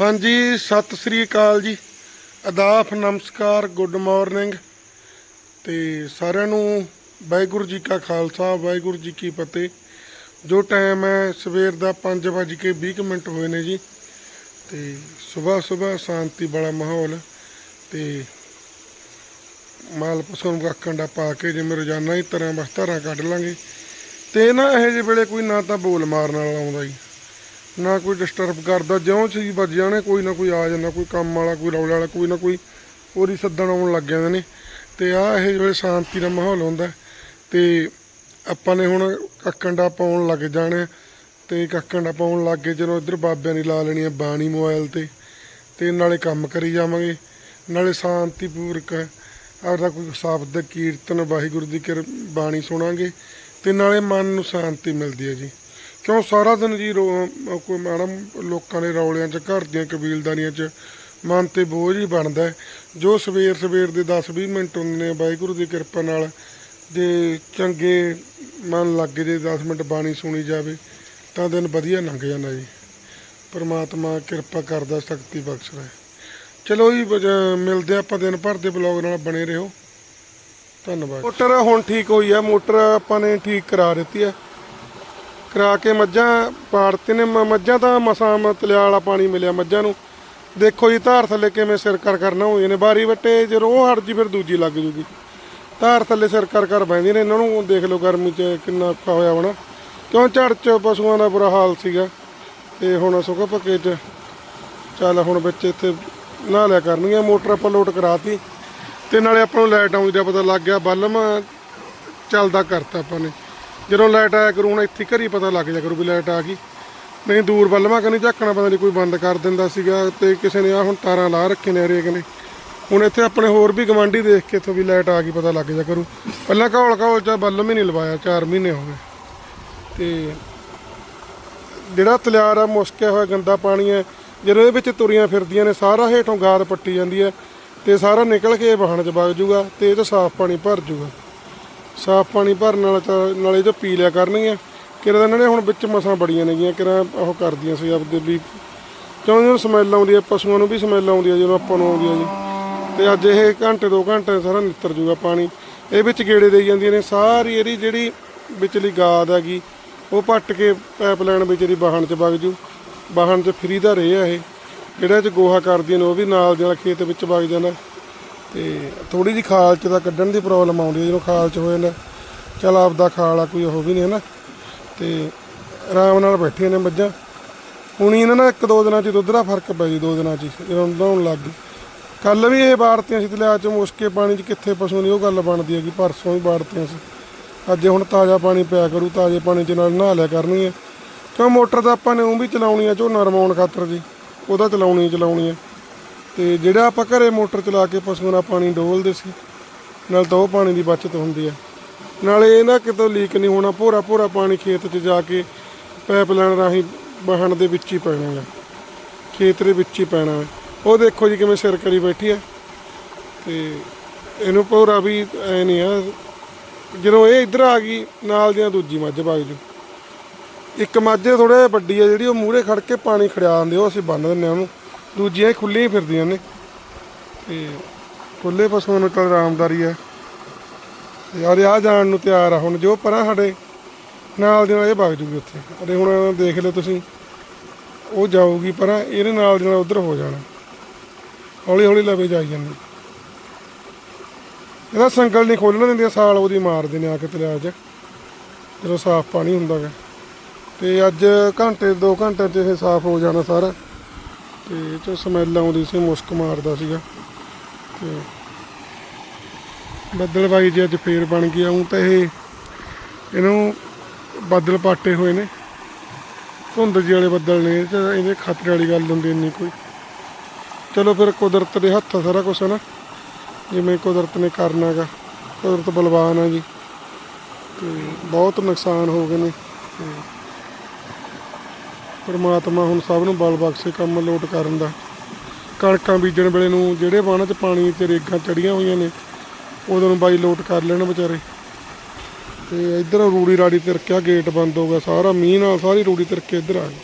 ਹਾਂਜੀ, ਸਤਿ ਸ੍ਰੀ ਅਕਾਲ ਜੀ। ਅਦਾਫ, ਨਮਸਕਾਰ, ਗੁੱਡ ਮਾਰਨਿੰਗ। ਤੇ ਸਾਰਿਆਂ ਨੂੰ ਵਾਹਿਗੁਰੂ ਜੀ ਕਾ ਖਾਲਸਾ, ਵਾਹਿਗੁਰੂ ਜੀ ਕੀ ਫਤਿਹ। ਜੋ ਟਾਈਮ ਹੈ, ਸਵੇਰ ਦਾ 5:20 ਮਿੰਟ ਹੋਏ ਨੇ ਜੀ। ਤੇ ਸਵੇਰ ਸਵੇਰ ਸ਼ਾਂਤੀ ਵਾਲਾ ਮਾਹੌਲ। ਤੇ ਮਾਲ ਪਸ਼ੂ ਨੂੰ ਰੱਖਣ ਦਾ ਪਾ ਕੇ ਜਿਵੇਂ ਰੋਜ਼ਾਨਾ ਹੀ ਤਰ੍ਹਾਂ ਬਸ ਧਾਰਾਂ ਕੱਢ ਲਾਂਗੇ। ਤੇ ਨਾ ਇਹੋ ਜਿਹੇ ਵੇਲੇ ਕੋਈ ਨਾ ਤਾਂ ਬੋਲ ਮਾਰਨ ਵਾਲਾ ਆਉਂਦਾ ਜੀ। ਨਾ ਕੋਈ ਡਿਸਟਰਬ ਕਰਦਾ, ਜਿਉਂ ਚੀਜ਼ ਵੱਜ ਜਾਣੇ, ਕੋਈ ਨਾ ਕੋਈ ਆ ਜਾਂਦਾ, ਕੋਈ ਕੰਮ ਵਾਲਾ, ਕੋਈ ਰੌਲੇ ਵਾਲਾ, ਕੋਈ ਨਾ ਕੋਈ ਉਹਦੀ ਸੱਦਣ ਆਉਣ ਲੱਗ ਜਾਂਦੇ ਨੇ। ਤੇ ਆ ਇਹ ਜਿਹੜੇ ਸ਼ਾਂਤੀ ਦਾ ਮਾਹੌਲ ਹੁੰਦਾ ਤੇ ਆਪਾਂ ਨੇ ਹੁਣ ਕੱਕੰਡਾ ਪਾਉਣ ਲੱਗ ਜਾਣਾ ਤੇ ਕੱਕੰਡਾ ਪਾਉਣ ਲੱਗ ਗਏ ਜਦੋਂ ਇੱਧਰ ਬਾਬਿਆਂ ਦੀ ਲਾ ਲੈਣੀ ਆ ਬਾਣੀ ਮੋਬਾਈਲ ਤੇ। ਤੇ ਨਾਲੇ ਕੰਮ ਕਰੀ ਜਾਵਾਂਗੇ। ਨਾਲੇ ਸ਼ਾਂਤੀ ਸ਼ਾਂਤੀਪੂਰਕ ਆਪਦਾ ਕੋਈ ਸ਼ਬਦ, ਕੀਰਤਨ, ਵਾਹਿਗੁਰੂ ਦੀ ਕਿਰ, ਬਾਣੀ ਸੁਣਾਂਗੇ। ਤੇ ਨਾਲੇ ਮਨ ਨੂੰ ਸ਼ਾਂਤੀ ਮਿਲਦੀ ਹੈ ਜੀ। ਕਿਉਂ ਸਾਰਾ ਦਿਨ ਜੀ ਰੋ- ਕੋਈ ਮੈਡਮ ਲੋਕਾਂ ਦੇ ਰੌਲਿਆਂ 'ਚ, ਘਰ ਦੀਆਂ ਕਬੀਲਦਾਰੀਆਂ 'ਚ ਮਨ ਤੇ ਬੋਝ ਹੀ ਬਣਦਾ ਜੋ ਸਵੇਰ ਸਵੇਰ ਦੇ 10-20 ਮਿੰਟ ਹੁੰਦੇ ਨੇ, ਵਾਹਿਗੁਰੂ ਦੀ ਕਿਰਪਾ ਨਾਲ ਜੇ ਚੰਗੇ ਮਨ ਲੱਗ ਜੇ 10 ਮਿੰਟ ਬਾਣੀ ਸੁਣੀ ਜਾਵੇ, ਤਾਂ ਦਿਨ ਵਧੀਆ ਲੰਘ ਜਾਂਦਾ ਜੀ। ਪਰਮਾਤਮਾ ਕਿਰਪਾ ਕਰਦਾ, ਸ਼ਕਤੀ ਬਖਸ਼ਦਾ ਹੈ। ਚਲੋ ਜੀ ਮਿਲਦੇ ਆਪਾਂ ਦਿਨ ਭਰ ਦੇ ਬਲੌਗ ਨਾਲ, ਬਣੇ ਰਹੋ। ਧੰਨਵਾਦ। ਮੋਟਰ ਹੁਣ ਠੀਕ ਹੋਈ ਆ ਮੋਟਰ ਆਪਾਂ ਨੇ ਠੀਕ ਕਰਾ ਦਿੱਤੀ ਆ ਕਰਾ ਕੇ ਮੱਝਾਂ ਪਾੜਤੇ ਨੇ। ਮ- ਮੱਝਾਂ ਤਾਂ ਮਸਾਂ ਤਲਿਆ ਵਾਲਾ ਪਾਣੀ ਮਿਲਿਆ ਮੱਝਾਂ ਨੂੰ। ਦੇਖੋ ਜੀ, ਧਾਰ ਥੱਲੇ ਕਿਵੇਂ ਸਿਰ ਕਰ ਕਰਨਾ ਹੋਈਆਂ ਨੇ। ਬਾਰੀ ਵੱਟੇ ਜਦੋਂ ਉਹ ਹਟ ਜੀ, ਫਿਰ ਦੂਜੀ ਲੱਗ ਜੂਗੀ। ਧਾਰ ਥੱਲੇ ਸਿਰ ਕਰ ਕਰ ਬੈਂਦੀਆਂ ਨੇ। ਇਹਨਾਂ ਨੂੰ ਦੇਖ ਲਓ ਗਰਮੀ 'ਚ ਕਿੰਨਾ ਔਖਾ ਹੋਇਆ ਹੋਣਾ। ਕਿਉਂ ਝੜ 'ਚ ਪਸ਼ੂਆਂ ਦਾ ਬੁਰਾ ਹਾਲ ਸੀਗਾ। ਤੇ ਹੁਣ ਸੁੱਕਾ ਪੱਕੇ 'ਚ ਚੱਲ ਹੁਣ ਵਿੱਚ ਇੱਥੇ ਨਹਾ ਲਿਆ ਕਰਨਗੀਆਂ। ਮੋਟਰ ਆਪਾਂ ਲੋਡ ਕਰਾਤੀ। ਤੇ ਨਾਲੇ ਆਪਾਂ ਨੂੰ ਲਾਈਟ ਆਉਂਦੀ ਦਾ ਪਤਾ ਲੱਗ ਗਿਆ। ਬਲਮ ਚੱਲਦਾ ਕਰਤਾ ਆਪਾਂ ਨੇ। ਜਦੋਂ ਲਾਈਟ ਆਇਆ ਕਰੂ, ਹੁਣ ਇੱਥੇ ਘਰੀ ਪਤਾ ਲੱਗ ਜਾ ਕਰੂ ਵੀ ਲਾਈਟ ਆ ਗਈ। ਨਹੀਂ, ਦੂਰ ਬਲਮਾਂ ਕਨੀ ਝਾਕਣਾ ਪਤਾ ਨਹੀਂ ਕੋਈ ਬੰਦ ਕਰ ਦਿੰਦਾ ਸੀਗਾ ਤੇ ਕਿਸੇ ਨੇ ਆ ਹੁਣ ਤਾਰਾਂ ਲਾ ਰੱਖੇ ਨੇ ਹਰੇਕ ਨੇ। ਹੁਣ ਇੱਥੇ ਆਪਣੇ ਹੋਰ ਵੀ ਗਵਾਂਢੀ ਦੇਖ ਕੇ ਇੱਥੋਂ ਵੀ ਲਾਈਟ ਆ ਗਈ, ਪਤਾ ਲੱਗ ਜਾ ਕਰੂ। ਪਹਿਲਾਂ ਘੌਲ ਘੌਲ ਚ ਬਲਮ ਹੀ ਨਹੀਂ ਲਵਾਇਆ 4 ਮਹੀਨੇ ਹੋ ਗਏ। ਤੇ ਜਿਹੜਾ ਤਲਿਆਰ ਆ, ਮੁਸਕਿਆ ਹੋਇਆ ਗੰਦਾ ਪਾਣੀ ਹੈ, ਜਦੋਂ ਇਹਦੇ ਵਿੱਚ ਤੁਰੀਆਂ ਫਿਰਦੀਆਂ ਨੇ, ਸਾਰਾ ਹੇਠੋਂ ਗਾਦ ਪੱਟੀ ਜਾਂਦੀ ਹੈ ਤੇ ਸਾਰਾ ਨਿਕਲ ਕੇ ਇਹ ਵਾਹਣ 'ਚ ਵਗ ਜੂਗਾ ਤੇ ਇਹ 'ਚ ਸਾਫ਼ ਪਾਣੀ ਭਰ ਜੂਗਾ। ਸਾਫ਼ ਪਾਣੀ ਭਰਨ ਨਾਲ ਤਾਂ ਨਾਲੇ ਜੋ ਪੀ ਲਿਆ ਕਰਨਗੀਆਂ। ਕਿਰਾਂ ਇਹਨਾਂ ਨੇ ਹੁਣ ਵਿੱਚ ਮਸਾਂ ਬੜੀਆਂ ਨੇਗੀਆਂ ਕਿਰਾ ਉਹ ਕਰਦੀਆਂ ਸੀ ਆਪਦੇ ਵੀ। ਕਿਉਂ ਜਦੋਂ ਸਮੈਲ ਆਉਂਦੀ ਹੈ ਪਸ਼ੂਆਂ ਨੂੰ ਵੀ ਸਮੈਲ ਆਉਂਦੀ ਹੈ ਜਦੋਂ ਆਪਾਂ ਨੂੰ ਆਉਂਦੀ ਹੈ ਜੀ। ਤੇ ਅੱਜ ਇਹ ਘੰਟੇ, ਦੋ ਘੰਟੇ ਸਾਰਾ ਨਿੱਤਰ ਜੂਗਾ ਪਾਣੀ। ਇਹ ਵਿੱਚ ਗੇੜੇ ਦੇਈ ਜਾਂਦੀਆਂ ਨੇ, ਸਾਰੀ ਇਹਦੀ ਜਿਹੜੀ ਵਿਚਲੀ ਗਾਦ ਹੈਗੀ, ਉਹ ਪੱਟ ਕੇ ਪਾਈਪਲਾਈਨ ਵਿੱਚ ਇਹਦੀ ਵਾਹਣ 'ਚ ਵਗ ਜੂ। ਵਾਹਣ 'ਚ ਫਰੀ ਦਾ ਰੇ ਆ ਇਹ। ਜਿਹੜਾ 'ਚ ਗੋਹਾ ਕਰਦੀਆਂ ਨੇ, ਉਹ ਵੀ ਨਾਲ ਦੇ ਨਾਲ ਖੇਤ ਵਿੱਚ ਵਗ ਜਾਂਦਾ ਤੇ ਥੋੜੀ ਜਿਹੀ ਖਾਲ 'ਚ ਤਾਂ ਕੱਢਣ ਦੀ ਪ੍ਰੋਬਲਮ ਆਉਂਦੀ ਹੈ ਜਦੋਂ ਖਾਲ 'ਚ ਹੋ ਜਾਂਦਾ ਚਲ ਆਪਦਾ ਖਾਲ ਆ ਕੋਈ ਉਹ ਵੀ ਨਹੀਂ ਹੈ ਨਾ ਤੇ ਆਰਾਮ ਨਾਲ ਬੈਠੀਆਂ ਨੇ ਮੱਝਾਂ। ਹੁਣ ਇਹਨਾਂ ਨਾਲ ਇੱਕ ਦੋ ਦਿਨਾਂ 'ਚ ਦੁੱਧ ਦਾ ਫ਼ਰਕ ਪੈ ਜੀ ਦੋ ਦਿਨਾਂ 'ਚ ਹੀ, ਜਦੋਂ ਨਹਾਉਣ ਲੱਗ ਗਈ। ਕੱਲ ਵੀ ਇਹ ਬਾੜਤੀਆਂ ਸੀ ਤਲਿਆ 'ਚ ਮੁਸਕੇ ਪਾਣੀ 'ਚ ਕਿੱਥੇ ਪਸ਼ੂ ਨਹੀਂ ਉਹ ਗੱਲ ਬਣਦੀ ਹੈਗੀ ਪਰਸੋਂ ਵੀ ਬਾੜਤੀਆਂ ਸੀ। ਅੱਜ ਹੁਣ ਤਾਜ਼ਾ ਪਾਣੀ ਪਿਆ ਕਰੂ ਤਾਜ਼ੇ ਪਾਣੀ 'ਚ ਨਾਲ ਨਹਾ ਲਿਆ ਕਰਨੀ ਹੈ। ਕਿਉਂ ਮੋਟਰ ਤਾਂ ਆਪਾਂ ਨੇ ਉਹ ਵੀ ਚਲਾਉਣੀ ਆ ਝੋਨਾ ਰਮਾਉਣ ਖਾਤਰ ਜੀ ਉਹਦਾ ਚਲਾਉਣੀ ਚਲਾਉਣੀ ਆ। ਤੇ ਜਿਹੜਾ ਆਪਾਂ ਘਰੇ ਮੋਟਰ ਚਲਾ ਕੇ ਪਸ਼ੂਆਂ ਦਾ ਪਾਣੀ ਡੋਲਦੇ ਸੀ, ਨਾਲ ਤਾਂ ਉਹ ਪਾਣੀ ਦੀ ਬਚਤ ਹੁੰਦੀ ਹੈ ਨਾਲੇ ਇਹ ਨਾ ਕਿਤੋਂ ਲੀਕ ਨਹੀਂ ਹੋਣਾ, ਭੋਰਾ ਭੋਰਾ ਪਾਣੀ ਖੇਤ 'ਚ ਜਾ ਕੇ ਪਾਈਪਲਾਈਨ ਰਾਹੀਂ ਵਾਹਣ ਦੇ ਵਿੱਚ ਹੀ ਪੈਣਾ ਹੈ ਖੇਤ ਦੇ ਵਿੱਚ ਹੀ ਪੈਣਾ ਹੈ ਉਹ ਦੇਖੋ ਜੀ ਕਿਵੇਂ ਸਿਰ ਕਰੀ ਬੈਠੀ ਹੈ ਤੇ ਇਹਨੂੰ ਭੋਰਾ ਵੀ ਐ ਨਹੀਂ ਆ, ਜਦੋਂ ਇਹ ਇੱਧਰ ਆ ਗਈ, ਨਾਲ ਦੀਆਂ ਦੂਜੀ ਮੱਝ ਵਗ ਜੂ। ਇੱਕ ਮੱਝ ਥੋੜਾ ਵੱਡੀ ਆ ਜਿਹੜੀ, ਉਹ ਮੂਹਰੇ ਖੜ ਕੇ ਪਾਣੀ ਖੜਿਆ ਦਿੰਦੇ ਉਹ ਅਸੀਂ ਬੰਨ ਦਿੰਦੇ ਹਾਂ ਉਹਨੂੰ। ਦੂਜੀਆਂ ਖੁੱਲੀਆਂ ਫਿਰਦੀਆਂ ਨੇ। ਤੇ ਖੁੱਲੇ ਪਸ਼ੂਆਂ ਨੂੰ ਤਾਂ ਆਰਾਮਦਾਰੀ ਹੈ। ਯਾਰ ਆ ਜਾਣ ਨੂੰ ਤਿਆਰ ਆ। ਹੁਣ ਜੋ ਪਰਾਂ ਸਾਡੇ ਨਾਲ ਦੇ ਨਾਲ ਇਹ ਵਗ ਜੂਗੀ ਉੱਥੇ। ਅਰੇ ਹੁਣ ਦੇਖ ਲਿਓ ਤੁਸੀਂ, ਉਹ ਜਾਊਗੀ ਪਰਾਂ, ਇਹਦੇ ਨਾਲ ਦੇ ਨਾਲ ਉਧਰ ਹੋ ਜਾਣਾ। ਹੌਲੀ ਹੌਲੀ ਲਵੇ ਜਾਈ ਜਾਂਦੀ। ਇਹਦਾ ਸੰਗਲ ਨਹੀਂ ਖੋਲਣ ਦਿੰਦੇ ਸਾਲ ਉਹਦੀ ਮਾਰਦੇ ਨੇ ਆ ਕੇ ਤਲਿਆ 'ਚ। ਜਦੋਂ ਸਾਫ਼ ਪਾਣੀ ਹੁੰਦਾ ਗਾ। ਤੇ ਅੱਜ ਘੰਟੇ 2 ਘੰਟੇ 'ਚ ਇਹ ਸਾਫ਼ ਹੋ ਜਾਣਾ ਸਾਰਾ। ਤੇ ਇਹ 'ਚੋਂ ਸਮੈਲ ਆਉਂਦੀ ਸੀ, ਮੁਸਕ ਮਾਰਦਾ ਸੀਗਾ। ਤੇ ਬੱਦਲਵਾਈ ਜੀ ਅੱਜ ਫੇਰ ਬਣ ਗਿਆ ਹੂੰ ਤਾਂ ਇਹ, ਇਹਨੂੰ ਬੱਦਲ ਪਾਟੇ ਹੋਏ ਨੇ। ਧੁੰਦ ਜੀ ਵਾਲੇ ਬੱਦਲ ਨੇ, ਇਹ ਇਹਦੇ ਖਤਰੇ ਵਾਲੀ ਗੱਲ ਹੁੰਦੀ ਨਹੀਂ ਕੋਈ। ਚਲੋ ਫਿਰ ਕੁਦਰਤ ਦੇ ਹੱਥ ਸਾਰਾ ਕੁਝ ਹੈ ਨਾ ਜਿਵੇਂ ਕੁਦਰਤ ਨੇ ਕਰਨਾਗਾ ਕੁਦਰਤ ਬਲਵਾਨ ਆ ਜੀ। ਤੇ ਬਹੁਤ ਨੁਕਸਾਨ ਹੋ ਗਏ ਨੇ। ਤੇ ਪਰਮਾਤਮਾ ਹੁਣ ਸਭ ਨੂੰ ਬਲ ਬਖਸ਼ੇ ਕੰਮ ਲੋਟ ਕਰਨ ਦਾ। ਕਣਕਾਂ ਬੀਜਣ ਵੇਲੇ ਨੂੰ ਜਿਹੜੇ ਵਾਹਣਾਂ 'ਚ ਪਾਣੀ ਤੇ ਰੇਗਾਂ ਚੜੀਆਂ ਹੋਈਆਂ ਨੇ ਉਦੋਂ ਨੂੰ ਬਾਈ ਲੋਟ ਕਰ ਲੈਣ ਵਿਚਾਰੇ। ਤੇ ਇੱਧਰ ਰੂੜੀ ਰਾੜੀ ਤਿਰਕਿਆ ਗੇਟ ਬੰਦ ਹੋ ਗਿਆ, ਸਾਰਾ ਮੀਂਹ ਨਾਲ ਸਾਰੀ ਰੂੜੀ ਤਿਰਕੇ ਇੱਧਰ ਆ ਗਈ।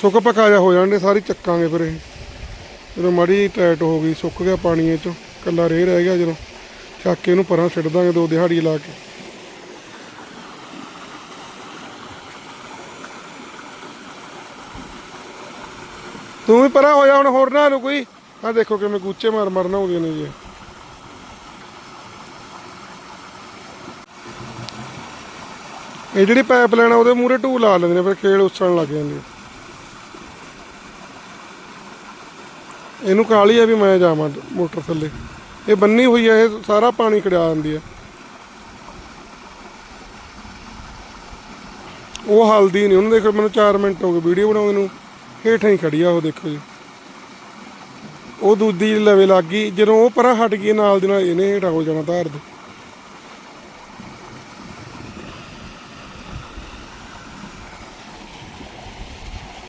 ਸੁੱਕ ਪਕਾਇਆ ਹੋ ਜਾਣਗੇ ਸਾਰੀ ਚੱਕਾਂਗੇ ਫਿਰ ਇਹ। ਜਦੋਂ ਮਾੜੀ ਟਾਈਟ ਹੋ ਗਈ, ਸੁੱਕ ਗਿਆ ਪਾਣੀ ਇਹ ਚੋਂ ਕੱਲਾ ਰੇ ਰਹਿ ਗਿਆ ਜਦੋਂ। ਚੱਕ ਕੇ ਇਹਨੂੰ ਪਰਾਂ ਛੱਡ ਦਾਂਗੇ, ਦੋ ਦਿਹਾੜੀ ਲਾ ਕੇ। ਤੂੰ ਵੀ ਪਰਾਂ ਹੋ ਜਾ, ਹੁਣ ਹੋਰ ਨਾ ਲੂ ਕੋਈ। ਆ ਦੇਖੋ ਕਿਵੇਂ ਗੁੱਚੇ ਮਾਰ ਮਰਨਾ ਹੋ ਗਏ ਨੇ ਜੀ। ਇਹ ਜਿਹੜੀ ਪਾਈਪ ਲੈਣਾ ਉਹਦੇ ਮੂਹਰੇ ਢੂ ਲਾ ਲੈਂਦੇ ਨੇ, ਫਿਰ ਖੇਲ ਉਛਲਣ ਲੱਗ ਜਾਂਦੇ ਇਹਨੂੰ ਕਾਲੀ ਆ ਵੀ ਮੈਂ ਜਾਵਾਂ ਮੋਟਰ ਥੱਲੇ। ਇਹ ਬੰਨੀ ਹੋਈ ਆ, ਇਹ ਸਾਰਾ ਪਾਣੀ ਖੜਿਆ ਦਿੰਦੀ ਆ। ਉਹ ਹਲਦੀ ਨਹੀਂ ਉਹਨੂੰ ਦੇਖੋ, ਮੈਨੂੰ 4 ਮਿੰਟ ਹੋ ਗਏ ਵੀਡੀਓ ਬਣਾਉਂਦੇ ਨੂੰ। ਹੇਠਾਂ ਹੀ ਖੜੀ ਆ ਉਹ ਦੇਖੋ ਜੀ। ਉਹ ਦੂਜੀ ਲਵੇ ਲੱਗ ਗਈ, ਜਦੋਂ ਉਹ ਪਰਾਂ ਹਟ ਗਈ, ਨਾਲ ਦੀ ਨਾਲ ਇਹਨੇ ਹੇਠਾਂ ਹੋ ਜਾਣਾ ਧਾਰ ਦੇ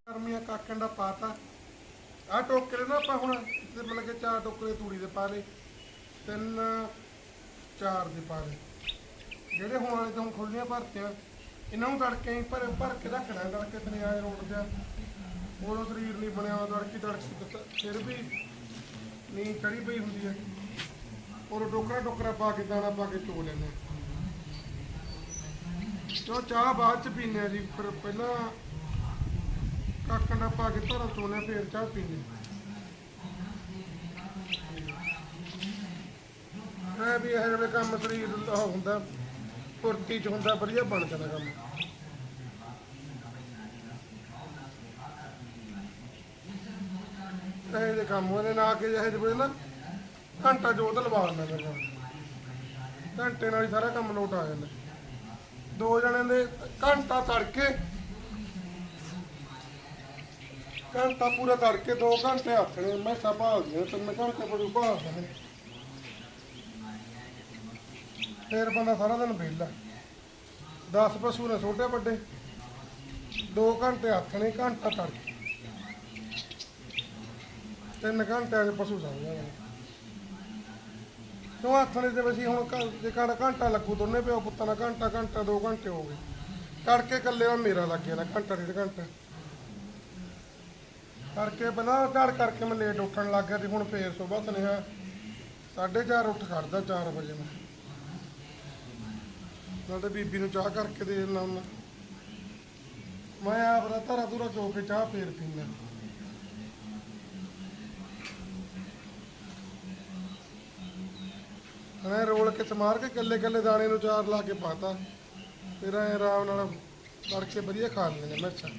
ਗਰਮੀਆਂ ਕਾਕਣ ਦਾ ਪਾਤਾ ਆ। ਟੋਕਰੇ ਨਾ ਆਪਾਂ ਹੁਣ ਤੇ ਮਤਲਬ ਕਿ ਚਾਰ ਟੋਕਰੇ ਤੂੜੀ ਦੇ ਪਾ ਲਏ। ਤਿੰਨ, ਚਾਰ ਦੇ ਪਾ ਲਏ। ਜਿਹੜੇ ਹੁਣ ਵਾਲੇ ਤੋਂ ਖੁੱਲੀਆਂ ਭਰਤੀਆਂ, ਇਹਨਾਂ ਨੂੰ ਤੜਕੇ ਹੀ ਭਰ ਭਰ ਕੇ ਰੱਖਣਾ, ਤੜਕੇ ਤੇ ਆਏ ਰੋਡ ਤੇ। ਉਦੋਂ ਸਰੀਰ ਨਹੀਂ ਬਣਿਆ ਹੋਇਆ ਤੜਕੀ ਤੜਕ ਫਿਰ ਵੀ ਨੀਂਦ ਚੜੀ ਪਈ ਹੁੰਦੀ ਹੈ। ਔਰ ਟੋਕਰਾ ਟੋਕਰਾ ਪਾ ਕੇ, ਦਾਣਾ ਪਾ ਕੇ ਚੋ ਲੈਂਦੇ ਚੋ ਚਾਹ ਬਾਅਦ ਚ ਪੀਨੇ ਆ ਜੀ, ਫਿਰ ਪਹਿਲਾਂ ਕਾਕੰਡਾ ਪਾ ਕੇ ਧਰਾ ਚੋਨੇ ਫੇਰ ਚਾਹ ਪੀਨੇ ਐ ਵੀ ਇਹ ਜਿਵੇਂ ਕੰਮ ਸਰੀਰ ਦਾ ਹੁੰਦਾ, ਫੁਰਤੀ ਚ ਹੁੰਦਾ, ਵਧੀਆ ਬਣ ਜਾਂਦਾ ਕੰਮ। ਇਹ ਦੇ ਕੰਮ ਉਹਦੇ ਨਾਲ ਕੇ ਜਿਹੇ ਜਿਹੇ ਨਾ ਘੰਟਾ ਜੋਤ ਲਵਾ ਲੈਂਦਾ ਮੈਂ ਕੰਮ ਘੰਟੇ ਨਾਲ ਹੀ ਸਾਰਾ ਕੰਮ ਲੋਟ ਆ ਜਾਂਦਾ। ਦੋ ਜਣੇ ਦੇ ਘੰਟਾ ਤੜਕੇ, ਘੰਟਾ ਪੂਰਾ ਕਰਕੇ 2 ਘੰਟੇ ਆਖਣੇ ਮੈਂ ਸੰਭਾਲ ਦਿਆਂ ਤੇ ਮੈਂ ਘੰਟੇ ਬੜੀ ਭਾਲ ਦਿੰਦੇ ਫੇਰ ਬੰਦਾ ਸਾਰਾ ਦਿਨ ਵਿਹਲਾ। 10 ਪਸ਼ੂ ਨੇ ਛੋਟੇ ਵੱਡੇ 2 ਘੰਟੇ ਆਖਣੇ ਘੰਟਾ ਤੜਕੇ। ਤਿੰਨ ਘੰਟਿਆਂ ਦੇ ਪਸ਼ੂ ਸਮਝ ਜਾਣਾ ਤੂੰ ਆਥਣੇ ਦੇ ਵਿੱਚ ਹੁਣ ਘੰ- ਜੇ ਘੰਟਾ ਘੰਟਾ ਲੱਗੂ ਦੋਨੇ ਪਿਓ ਪੁੱਤਾਂ ਨਾਲ ਘੰਟਾ ਘੰਟਾ 2 ਘੰਟੇ ਹੋ ਗਏ। ਤੜਕੇ ਇਕੱਲੇ ਨਾਲ ਮੇਰਾ ਲੱਗ ਗਿਆ ਨਾ ਘੰਟਾ, ਡੇਢ ਘੰਟਾ। ਕਰਕੇ ਬਣਾ ਝੜ ਕਰਕੇ ਮੈਂ ਲੇਟ ਉੱਠਣ ਲੱਗ ਗਿਆ ਤੇ ਹੁਣ ਫੇਰ ਸਵੇਰ ਸੁਨੇਹਾ 4:30 ਉੱਠ ਖੜਦਾ 4 ਵਜੇ ਮੈਂ। ਨਾਲ ਤੇ ਬੀਬੀ ਨੂੰ ਚਾਹ ਕਰਕੇ ਦੇ ਦਿੰਦਾ ਹੁੰਦਾ। ਮੈਂ ਆਪ ਦਾ ਧਰਾ ਧੁਰਾ ਚੋ ਕੇ ਚਾਹ ਫੇਰ ਪੀਂਦਾ। ਐ ਰੋਲ ਕੇ ਸਮਾਰ ਕੇ ਕੱਲੇ ਕੱਲੇ ਦਾਣੇ ਨੂੰ ਚਾਰ ਲਾ ਕੇ ਪਾਤਾ। ਫਿਰ ਐਂ ਆਰਾਮ ਨਾਲ ਕਰਕੇ ਵਧੀਆ ਖਾ ਲੈਂਦੇ ਨੇ ਮਿਰਚਾਂ।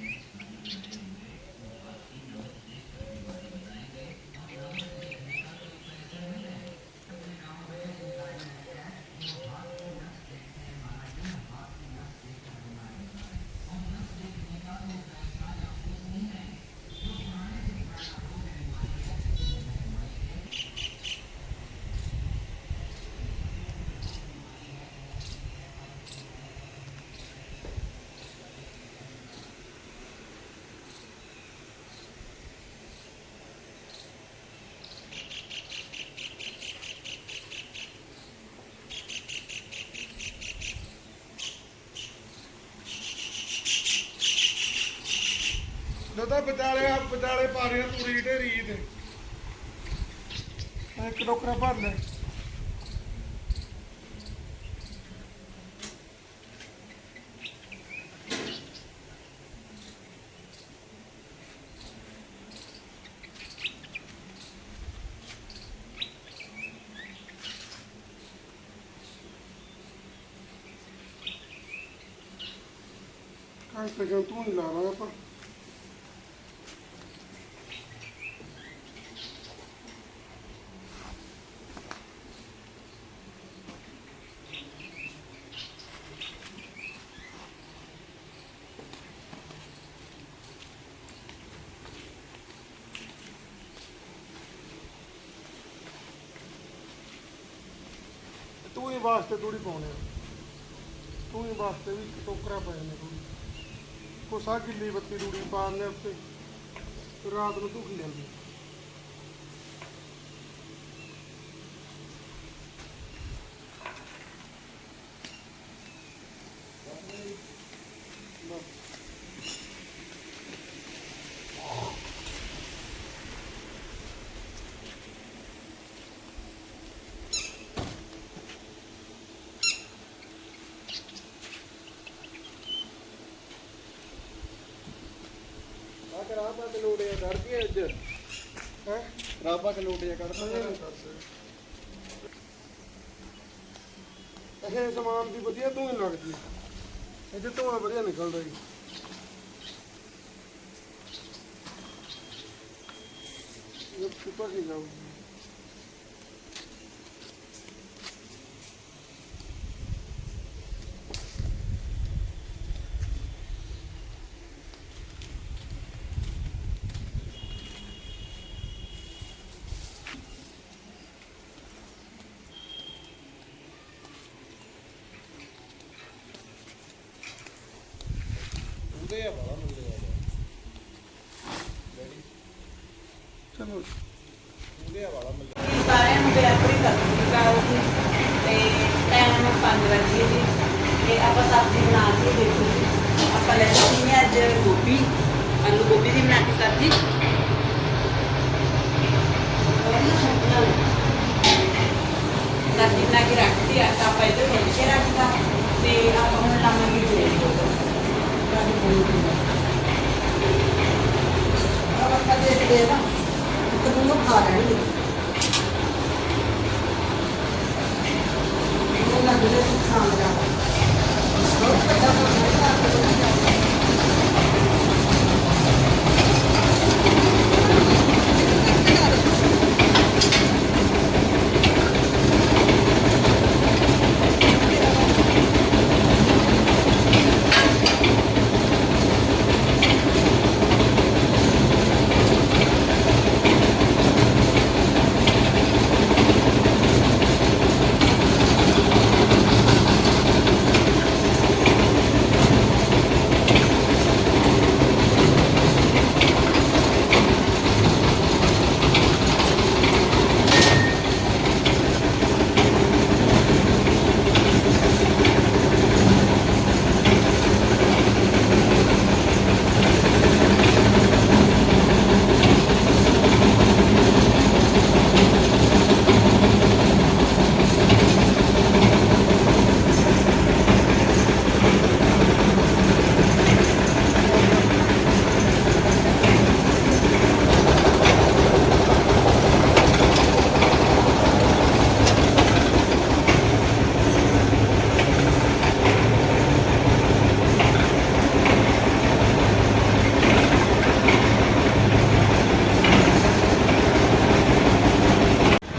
ਜਦੋਂ ਵਿਚਾਲੇ ਆ, ਵਿਚਾਲੇ ਪਾ ਰਹੇ ਆ ਤੂੜੀ ਢੇਰੀ ਤੇ। ਇੱਕ ਟੋਕਰਾ ਭਰ ਲੈ ਕਾਂਟੇ ਜਾਂ ਤੂੰ ਹੀ ਲਾ ਰਹਾ ਆਪਾਂ ਤੂੰ ਹੀ ਵਾਸਤੇ ਤੂੜੀ ਪਾਉਣੇ ਆ। ਤੂੰ ਵਾਸਤੇ ਵੀ ਟੋਕਰਾ ਪੈ ਜਾਂਦਾ ਤੂੜੀ ਕੋਸਾ ਕਿੱਲੀ ਬੱਤੀ ਤੂੜੀ ਪਾਉਂਦੇ ਉੱਤੇ। ਫਿਰ ਰਾਤ ਨੂੰ ਧੁੱਖ ਜਾਂਦੀ ਕਰਾਪਾ ਤੇ ਲੋੜਿਆ ਅੱਜ। ਹੈ? ਕਰਾਪਾ ਤੇ ਲੋੜਿਆ ਇਹ ਸਮਾਨ ਦੀ ਵਧੀਆ ਧੂਣੀ ਲੱਗਦੀ ਇਹ ਤੇ ਵਧੀਆ ਨਿਕਲਦਾ ਜੀ। ਇਹ ਸੁਪਰ ਹੀ ਜਾਊ ਉਹਦੇ ਆ ਬਾਲਾ ਮੁੰਡੇ ਆ। ਚਲੋ। ਉਹਦੇ ਆ ਬਾਲਾ ਮੁੰਡੇ ਸਾਰਿਆਂ ਨੂੰ ਬਰਾਬਰੀ ਕਰਨੀ ਚਾਹੂਗੀ ਤੇ ਟਾਈਮ ਨੂੰ 5 ਵਜੇ ਜੀ। ਤੇ ਆਪਾਂ ਸਬਜ਼ੀ ਬਣਾ ਕੇ ਦੇਖੋ ਜੀ। ਆਪਾਂ ਲੈ ਲਈ ਹੈ ਅੱਜ ਗੋਭੀ। ਆਲੂ ਗੋਭੀ ਦੀ ਬਣਾ ਕੇ ਸਬਜ਼ੀ। ਸਬਜ਼ੀ ਬਣਾ ਕੇ ਰੱਖਤੀ ਆ ਤਾਂ ਆਪਾਂ ਇੱਧਰ ਮਿਲ ਕੇ ਰੱਖਤਾ। ਤੇ ਆਪਾਂ ਹੁਣ ਲਾਵਾਂਗੇ ਜੀ ਆਪਾਂ ਦੇ ਦੇ ਨਾ ਕਦੋਂ ਖਾ ਲੈਣਗੇ।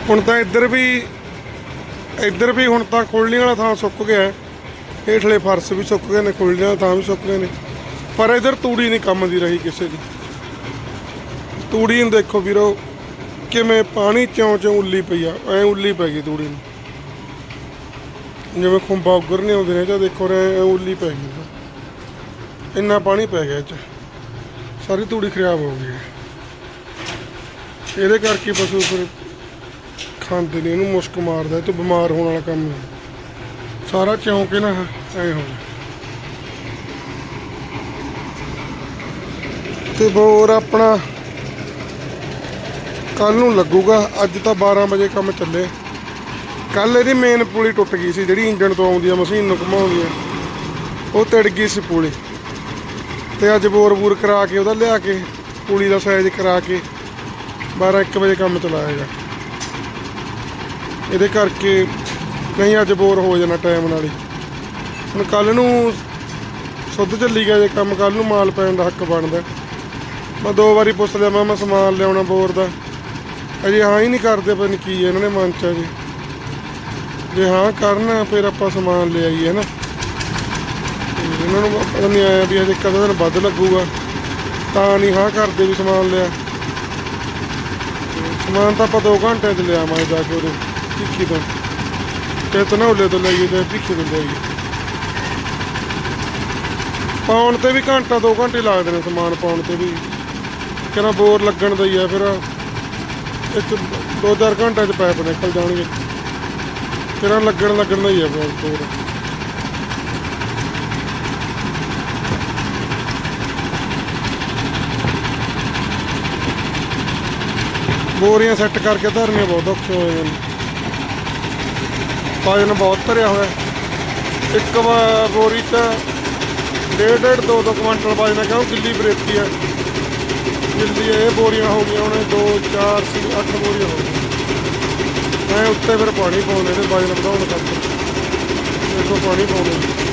ਹੁਣ ਤਾਂ ਇੱਧਰ ਵੀ ਇੱਧਰ ਵੀ ਹੁਣ ਤਾਂ ਖੁੱਲਣੀ ਵਾਲਾ ਥਾਂ ਸੁੱਕ ਗਿਆ ਹੈ। ਹੇਠਲੇ ਫਰਸ਼ ਵੀ ਸੁੱਕ ਗਏ ਨੇ ਖੁੱਲਣੀ ਵਾਲਾ ਥਾਂ ਵੀ ਸੁੱਕ ਗਏ ਨੇ। ਪਰ ਇੱਧਰ ਤੂੜੀ ਨਹੀਂ ਕੰਮ ਦੀ ਰਹੀ ਕਿਸੇ ਦੀ। ਤੂੜੀ ਨੂੰ ਦੇਖੋ ਵੀਰੋ, ਕਿਵੇਂ ਪਾਣੀ ਚੋਂ ਚੋਂ ਉੱਲੀ ਪਈ ਆ, ਐ ਉੱਲੀ ਪੈ ਗਈ ਤੂੜੀ ਨੂੰ। ਜਿਵੇਂ ਖੁੰਬਾ ਉੱਗਰ ਨਹੀਂ ਆਉਂਦੇ ਨੇ, ਜਾਂ ਦੇਖੋ ਰੇ, ਐਂ ਉੱਲੀ ਪੈ ਗਈ। ਇੰਨਾ ਪਾਣੀ ਪੈ ਗਿਆ ਚ। ਸਾਰੀ ਤੂੜੀ ਖਰਾਬ ਹੋ ਗਈ ਹੈ। ਇਹਦੇ ਕਰਕੇ ਪਸ਼ੂ ਫਿਰ ਖਾਂਦੇ ਨੇ ਇਹਨੂੰ ਮੁਸ਼ਕ ਮਾਰਦਾ ਇਹ ਤੇ ਬਿਮਾਰ ਹੋਣ ਵਾਲਾ ਕੰਮ ਹੈ। ਸਾਰਾ ਚੌਂਕ ਇਹ ਨਾ ਐ ਹੋ ਗਿਆ। ਤੇ ਹੋਰ ਆਪਣਾ ਕੱਲ ਨੂੰ ਲੱਗੂਗਾ, ਅੱਜ ਤਾਂ 12 ਵਜੇ ਕੰਮ ਚੱਲੇ। ਕੱਲ ਇਹਦੀ ਮੇਨ ਪੁਲੀ ਟੁੱਟ ਗਈ ਸੀ, ਜਿਹੜੀ ਇੰਜਣ ਤੋਂ ਆਉਂਦੀ ਆ, ਮਸ਼ੀਨ ਨੂੰ ਘੁਮਾਉਂਦੀ ਆ। ਉਹ ਤੜ ਗਈ ਸੀ ਪੁਲੀ। ਤੇ ਅੱਜ ਬੋਰ ਬੂਰ ਕਰਾ ਕੇ ਉਹਦਾ ਲਿਆ ਕੇ, ਪੁਲੀ ਦਾ ਸਾਈਜ਼ ਕਰਾ ਕੇ 12 1 ਵਜੇ ਕੰਮ ਚਲਾਏਗਾ। ਇਹਦੇ ਕਰਕੇ ਨਹੀਂ ਅੱਜ ਬੋਰ ਹੋ ਜਾਣਾ ਟਾਈਮ ਨਾਲ ਹੀ। ਹੁਣ ਕੱਲ ਨੂੰ ਸੁੱਧ ਚੱਲੀ ਗਿਆ ਜੇ ਕੰਮ ਕੱਲ ਨੂੰ ਮਾਲ ਪੈਣ ਦਾ ਹੱਕ ਬਣਦਾ। ਮੈਂ ਦੋ ਵਾਰੀ ਪੁੱਛ ਲਿਆ, ਮੈਂ ਮੈਂ ਸਮਾਨ ਲਿਆਉਣਾ ਬੋਰ ਦਾ। ਅਜੇ ਹਾਂ ਹੀ ਨਹੀਂ ਕਰਦੇ, ਪਤਾ ਨਹੀਂ ਕੀ ਇਹਨਾਂ ਨੇ ਮਨ ਚ ਅਜੇ। ਜੇ ਹਾਂ ਕਰਨ, ਫਿਰ ਆਪਾਂ ਸਮਾਨ ਲੈ ਆਈਏ ਨਾ ਤੇ ਇਹਨਾਂ ਨੂੰ ਪਤਾ ਨਹੀਂ ਆਇਆ ਵੀ ਅਜੇ ਕਦੋਂ ਦਿਨ ਵੱਧ ਲੱਗੂਗਾ। ਤਾਂ ਨਹੀਂ ਹਾਂ ਕਰਦੇ ਵੀ ਸਮਾਨ ਲਿਆ। ਸਮਾਨ ਤਾਂ ਆਪਾਂ 2 ਘੰਟੇ ਚ ਲਿਆ ਮੈਂ ਜਾ ਕੇ ਉਹਦੇ ਭਿੱਖੀ ਤੋਂ। ਤੇ ਤਨੌਲੇ ਤੋਂ ਲਈਏ ਤੇ ਭਿੱਖੀ ਤੋਂ ਲਈਏ ਪਾਉਣ ਤੇ ਵੀ ਘੰਟਾ 2 ਘੰਟੇ ਲੱਗਦੇ ਨੇ ਸਮਾਨ ਪਾਉਣ ਤੇ ਵੀ। ਕਿਹੜਾ ਬੋਰ ਲੱਗਣ ਦਾ ਹੀ ਆ ਫਿਰ। ਇੱਕ 2-4 ਘੰਟੇ ਚ ਪਾਈਪ ਨਿਕਲ ਜਾਣਗੇ। ਕਿਹੜਾ ਲੱਗਣ ਲੱਗਣ ਦਾ ਹੀ ਆ ਬੋਰ ਬੋਰ। ਬੋਰੀਆਂ ਸੈੱਟ ਕਰਕੇ ਧਰਨੀਆਂ ਬਹੁਤ ਔਖੇ ਹੋਏ ਨੇ। ਵਜਨ ਬਹੁਤ ਭਰਿਆ ਹੋਇਆ ਇੱਕ ਵਾ- ਬੋਰੀ ਚ ਡੇਢ ਡੇਢ ਦੋ ਦੋ ਕੁਆਂਟਲ ਵਜਨ ਕਿਉਂ ਗਿੱਲੀ ਬਰੇਤੀ ਹੈ। ਜਿੰਦੀ ਇਹ ਬੋਰੀਆਂ ਹੋ ਗਈਆਂ ਉਹਨੇ 2 4 ਸੀ 8 ਬੋਰੀਆਂ ਹੋ ਗਈਆਂ। ਮੈਂ ਉੱਤੇ ਫਿਰ ਪਾਣੀ ਪਾਉਂਦੇ ਤੇ ਵਜਨ ਵਧਾਉਣ ਖਾਤਰ ਦੇਖੋ ਪਾਣੀ ਪਾਉਂਦੇ